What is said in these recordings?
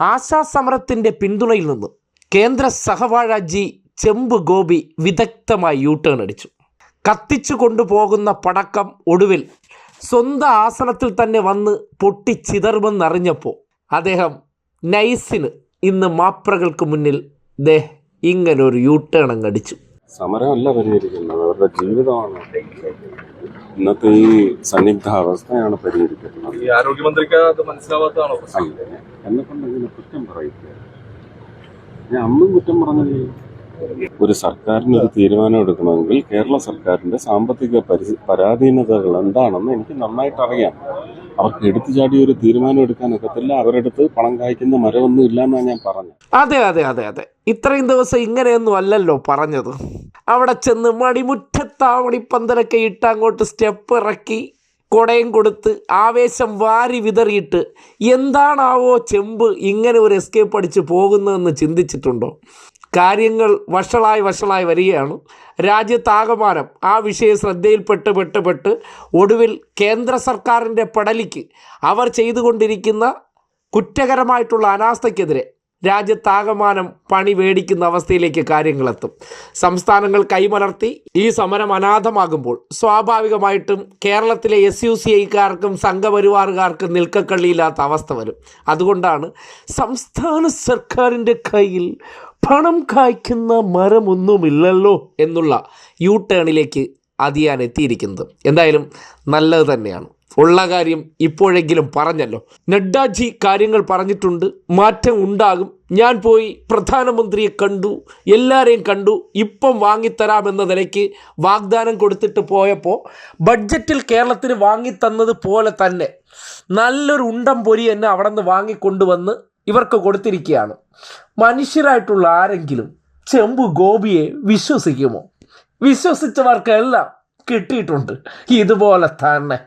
ആശാസമരത്തിന്റെ പിന്തുണയിൽ നിന്ന് കേന്ദ്ര സഹവാഴാജി ചെമ്പ് ഗോപി വിദഗ്ധമായി യൂട്ടേൺ ടേൺ അടിച്ചു. കത്തിച്ചു കൊണ്ടുപോകുന്ന പടക്കം ഒടുവിൽ സ്വന്തം ആസനത്തിൽ തന്നെ വന്ന് പൊട്ടിച്ചിതറുമെന്നറിഞ്ഞപ്പോൾ അദ്ദേഹം നൈസിന് ഇന്ന് മാപ്രകൾക്ക് മുന്നിൽ ദേ ഇങ്ങനൊരു യൂ ടേൺ അങ്ങ് അടിച്ചു. സമരമല്ല പരിഹരിക്കുന്നത് അവരുടെ ജീവിതമാണ് ഇന്നത്തെ ഈ സന്നിഗ്ധാവസ്ഥയാണ് പരിഹരിക്കുന്നത്. ഈ ആരോഗ്യമന്ത്രിക്ക് അത് മനസ്സിലാവാത്തതാണോ പ്രശ്നം? അല്ലേ എന്നെ കൊണ്ട് ഇങ്ങനെ കുറ്റം പറയിക്കുക ഞാൻ അന്നും കുറ്റം പറഞ്ഞില്ലേ? ഒരു സർക്കാരിന് ഒരു തീരുമാനം എടുക്കണമെങ്കിൽ കേരള സർക്കാരിന്റെ സാമ്പത്തിക പരി പരാധീനതകൾ എന്താണെന്ന് എനിക്ക് നന്നായിട്ട് അറിയാം. അവർക്ക് എടുത്തു ചാടി ഒരു തീരുമാനം എടുക്കാനൊക്കത്തില്ല അവരെടുത്ത് പണം കായ്ക്കുന്ന മരമൊന്നും ഇല്ല എന്നാണ് ഞാൻ പറഞ്ഞത്. അതെ അതെ അതെ അതെ. ഇത്രയും ദിവസം ഇങ്ങനെയൊന്നും അല്ലല്ലോ പറഞ്ഞത്. അവിടെ ചെന്ന് മണിമുറ്റത്താവണി പന്തലൊക്കെ ഇട്ട് അങ്ങോട്ട് സ്റ്റെപ്പ് ഇറക്കി കൊടയും കൊടുത്ത് ആവേശം വാരി വിതറിയിട്ട് എന്താണാവോ ചെമ്പ് ഇങ്ങനെ ഒരു എസ്കേപ്പ് അടിച്ച് പോകുന്നതെന്ന് ചിന്തിച്ചിട്ടുണ്ടോ? കാര്യങ്ങൾ വഷളായി വഷളായി വരികയാണ്. രാജ്യത്താകമാനം ആ വിഷയം ശ്രദ്ധയിൽപ്പെട്ട് പെട്ട് പെട്ട് ഒടുവിൽ കേന്ദ്ര സർക്കാരിന്റെ പടലിക്ക് അവർ ചെയ്തുകൊണ്ടിരിക്കുന്ന കുറ്റകരമായിട്ടുള്ള അനാസ്ഥയ്ക്കെതിരെ രാജ്യത്താകമാനം പണി മേടിക്കുന്ന അവസ്ഥയിലേക്ക് കാര്യങ്ങളെത്തും. സംസ്ഥാനങ്ങൾ കൈമലർത്തി ഈ സമരം അനാഥമാകുമ്പോൾ സ്വാഭാവികമായിട്ടും കേരളത്തിലെ എസ് യു സി ഐക്കാർക്കും സംഘപരിവാറുകാർക്കും നിൽക്കക്കള്ളിയില്ലാത്ത അവസ്ഥ വരും. അതുകൊണ്ടാണ് സംസ്ഥാന സർക്കാരിന്റെ കയ്യിൽ പണം കായ്ക്കുന്ന മരമൊന്നുമില്ലല്ലോ എന്നുള്ള യു ടേണിലേക്ക് അതിയാൻ എത്തിയിരിക്കുന്നത് എന്തായാലും നല്ലത് തന്നെയാണ്. ഉള്ള കാര്യം ഇപ്പോഴെങ്കിലും പറഞ്ഞല്ലോ. നഡ്ഡാജി കാര്യങ്ങൾ പറഞ്ഞിട്ടുണ്ട്. മാറ്റം ഉണ്ടാകും. ഞാൻ പോയി പ്രധാനമന്ത്രിയെ കണ്ടു. എല്ലാവരെയും കണ്ടു. ഇപ്പം വാങ്ങിത്തരാമെന്ന നിലയ്ക്ക് വാഗ്ദാനം കൊടുത്തിട്ട് പോയപ്പോൾ ബഡ്ജറ്റിൽ കേരളത്തിന് വാങ്ങിത്തന്നത് പോലെ തന്നെ നല്ലൊരു ഉണ്ടം പൊരി എന്നെ അവിടെ നിന്ന് വാങ്ങിക്കൊണ്ടുവന്ന് ഇവർക്ക് കൊടുത്തിരിക്കുകയാണ്. മനുഷ്യരായിട്ടുള്ള ആരെങ്കിലും ചെമ്പു ഗോപിയെ വിശ്വസിക്കുമോ? വിശ്വസിച്ചവർക്കെല്ലാം കിട്ടിയിട്ടുണ്ട്. ഇതുപോലെ തന്നെ.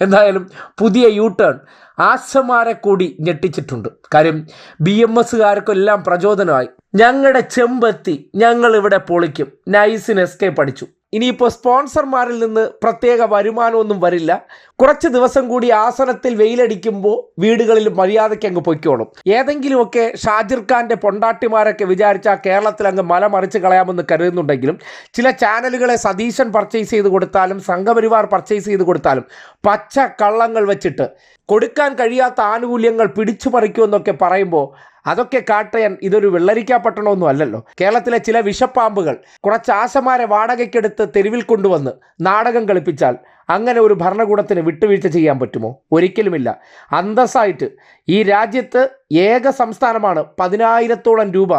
എന്തായാലും പുതിയ യൂ ടേൺ ആശമാരെ കൂടി ഞെട്ടിച്ചിട്ടുണ്ട്. കാര്യം ബി എം എസ്സുകാർക്കെല്ലാം പ്രചോദനമായി. ഞങ്ങളുടെ ചെമ്പെത്തി ഞങ്ങൾ ഇവിടെ പൊളിക്കും നൈസിന് എസ്കേപ്പ് അടിച്ചു. ഇനിയിപ്പോൾ സ്പോൺസർമാരിൽ നിന്ന് പ്രത്യേക വരുമാനമൊന്നും വരില്ല. കുറച്ച് ദിവസം കൂടി ആസനത്തിൽ വെയിലടിക്കുമ്പോൾ വീടുകളിൽ മര്യാദയ്ക്ക് അങ്ങ് പൊയ്ക്കോളും. ഏതെങ്കിലുമൊക്കെ ഷാജിർ ഖാന്റെ പൊണ്ടാട്ടിമാരൊക്കെ വിചാരിച്ചാൽ കേരളത്തിൽ അങ്ങ് മല മറിച്ച് കളയാമെന്ന് കരുതുന്നുണ്ടെങ്കിലും ചില ചാനലുകളെ സതീശൻ പർച്ചേസ് ചെയ്ത് കൊടുത്താലും സംഘപരിവാർ പർച്ചേസ് ചെയ്ത് കൊടുത്താലും പച്ച കള്ളങ്ങൾ വെച്ചിട്ട് കൊടുക്കാൻ കഴിയാത്ത ആനുകൂല്യങ്ങൾ പിടിച്ചു പറിക്കുമെന്നൊക്കെ പറയുമ്പോൾ അതൊക്കെ കാട്ടയാൻ ഇതൊരു വെള്ളരിക്കാ പട്ടണമൊന്നും അല്ലല്ലോ. കേരളത്തിലെ ചില വിഷപ്പാമ്പുകൾ കുറച്ച് ആശമാരെ വാടകയ്ക്കെടുത്ത് തെരുവിൽ കൊണ്ടുവന്ന് നാടകം കളിപ്പിച്ചാൽ അങ്ങനെ ഒരു ഭരണകൂടത്തിന് വിട്ടുവീഴ്ച ചെയ്യാൻ പറ്റുമോ? ഒരിക്കലുമില്ല. അന്തസ്സായിട്ട് ഈ രാജ്യത്ത് ഏക സംസ്ഥാനമാണ് പതിനായിരത്തോളം രൂപ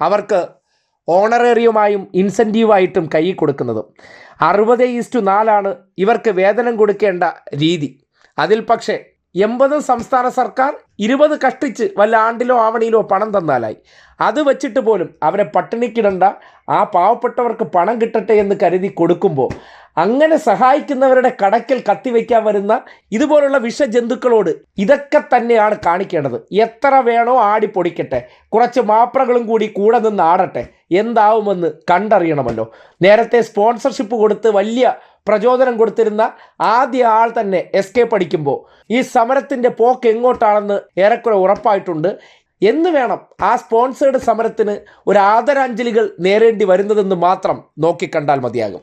അവർക്ക് ഓണറേറിയമായും ഇൻസെന്റീവായിട്ടും കൈ കൊടുക്കുന്നത്. അറുപത് ഈസ്റ്റു നാലാണ് ഇവർക്ക് വേതനം കൊടുക്കേണ്ട രീതി. അതിൽ പക്ഷേ എൺപത് സംസ്ഥാന സർക്കാർ ഇരുപത് കഷ്ടിച്ച് വല്ല ആണ്ടിലോ ആവണിയിലോ പണം തന്നാലായി. അത് വെച്ചിട്ട് പോലും അവരെ പട്ടിണിക്കിടണ്ട ആ പാവപ്പെട്ടവർക്ക് പണം കിട്ടട്ടെ എന്ന് കരുതി കൊടുക്കുമ്പോൾ അങ്ങനെ സഹായിക്കുന്നവരുടെ കടക്കൽ കത്തിവെക്കാൻ വരുന്ന ഇതുപോലുള്ള വിഷജന്തുക്കളോട് ഇതൊക്കെ തന്നെയാണ് കാണിക്കേണ്ടത്. എത്ര വേണോ ആടി പൊടിക്കട്ടെ കുറച്ച് മാപ്രകളും കൂടി കൂടെ നിന്ന് ആടട്ടെ എന്താവുമെന്ന് കണ്ടറിയണമല്ലോ. നേരത്തെ സ്പോൺസർഷിപ്പ് കൊടുത്ത് വലിയ പ്രചോദനം കൊടുത്തിരുന്ന ആദ്യ ആൾ തന്നെ എസ്കേപ്പ് അടിക്കുമ്പോൾ ഈ സമരത്തിന്റെ പോക്ക് എങ്ങോട്ടാണെന്ന് ഏറെക്കുറെ ഉറപ്പായിട്ടുണ്ട്. എന്ന് വേണം ആ സ്പോൺസേഡ് സമരത്തിന് ഒരു ആദരാഞ്ജലികൾ നേരേണ്ടി വരുന്നതെന്ന് മാത്രം നോക്കിക്കണ്ടാൽ മതിയാകും.